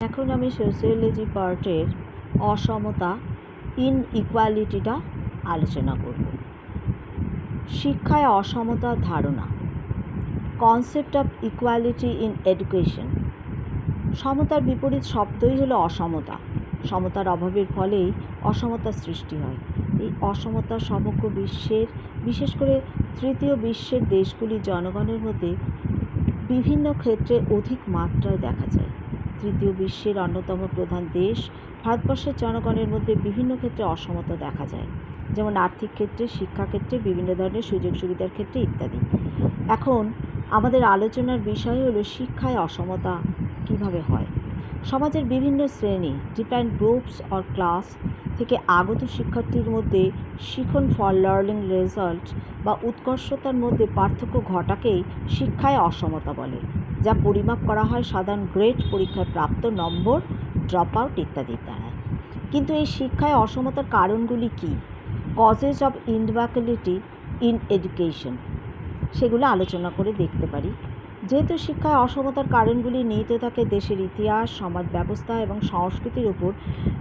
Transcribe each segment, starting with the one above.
এখন আমি সোশিওলজি পার্টের অসমতা ইনইকুয়ালিটিটা আলোচনা করব। শিক্ষায় অসমতার ধারণা concept of equality in education সমতার বিপরীত শব্দই হলো অসমতা। সমতার অভাবের ফলেই অসমতার সৃষ্টি হয়। এই অসমতা সমগ্র বিশ্বের, বিশেষ করে তৃতীয় বিশ্বের দেশগুলির জনগণের মধ্যে বিভিন্ন ক্ষেত্রে অধিক মাত্রায় দেখা যায়। তৃতীয় বিশ্বের অন্যতম প্রধান দেশ, ভারতবর্ষের জনগণের মধ্যে বিভিন্ন ক্ষেত্রে অসমতা দেখা যায়। যেমন আর্থিক ক্ষেত্রে শিক্ষাক্ষেত্রে বিভিন্ন ধরনের সুযোগ সুবিধার ক্ষেত্রে ইত্যাদি। এখন আমাদের আলোচনার বিষয় হলো শিক্ষায় অসমতা কীভাবে হয়? সমাজের বিভিন্ন শ্রেণি ডিফারেন্ট গ্রুপস অর ক্লাস থেকে আগত শিক্ষার্থীর মধ্যে শিখন ফর লার্নিং রেজাল্ট বা উৎকর্ষতার মধ্যে পার্থক্য ঘটাকেই শিক্ষায় অসমতা বলে, যা পরিমাপ করা হয় সাধারণ গ্রেড পরীক্ষায় প্রাপ্ত নম্বর ড্রপ আউট ইত্যাদির দ্বারা। কিন্তু এই শিক্ষায় অসমতার কারণগুলি কী? Causes of inequality in education সেগুলো আলোচনা করে দেখতে পারি। যেহেতু শিক্ষায় অসমতার কারণগুলি নিহিত থাকে দেশের ইতিহাস সমাজ ব্যবস্থা এবং সংস্কৃতির উপর,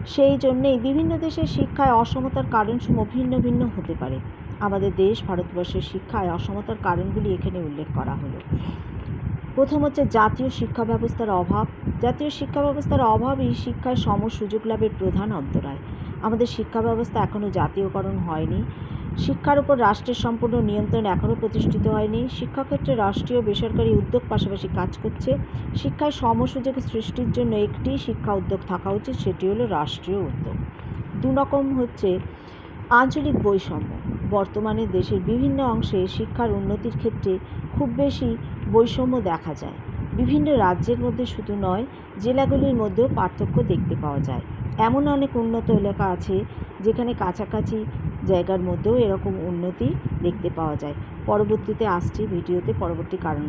সেই জন্যেই বিভিন্ন দেশের শিক্ষায় অসমতার কারণসমূহ ভিন্ন ভিন্ন হতে পারে। আমাদের দেশ ভারতবর্ষের শিক্ষায় অসমতার কারণগুলি এখানে উল্লেখ করা হলো। প্রথম হচ্ছে জাতীয় শিক্ষা ব্যবস্থার অভাব। জাতীয় শিক্ষা ব্যবস্থার অভাবই শিক্ষায় সম সুযোগ লাভের প্রধান অন্তরায়। আমাদের শিক্ষা ব্যবস্থা এখনও জাতীয়করণ হয়নি। শিক্ষার উপর রাষ্ট্রের সম্পূর্ণ নিয়ন্ত্রণ এখনও প্রতিষ্ঠিত হয়নি। শিক্ষাক্ষেত্রে রাষ্ট্রীয় বেসরকারি উদ্যোগ পাশাপাশি কাজ করছে। শিক্ষায় সমসুযোগ সৃষ্টির জন্য একটি শিক্ষা উদ্যোগ থাকা উচিত, সেটি হলো রাষ্ট্রীয় উদ্যোগ। দু রকম হচ্ছে আঞ্চলিক বৈষম্য। বর্তমানে দেশের বিভিন্ন অংশে শিক্ষার উন্নতির ক্ষেত্রে খুব বেশি বৈষম্য দেখা যায়। বিভিন্ন রাজ্যের মধ্যে শুধু নয়, জেলাগুলির মধ্যেও পার্থক্য দেখতে পাওয়া যায়। এমন অনেক উন্নত এলাকা আছে যেখানে কাছাকাছি জায়গার মধ্যেও এরকম উন্নতি দেখতে পাওয়া যায়। পরবর্তীতে আসছি ভিডিওতে পরবর্তী কারণ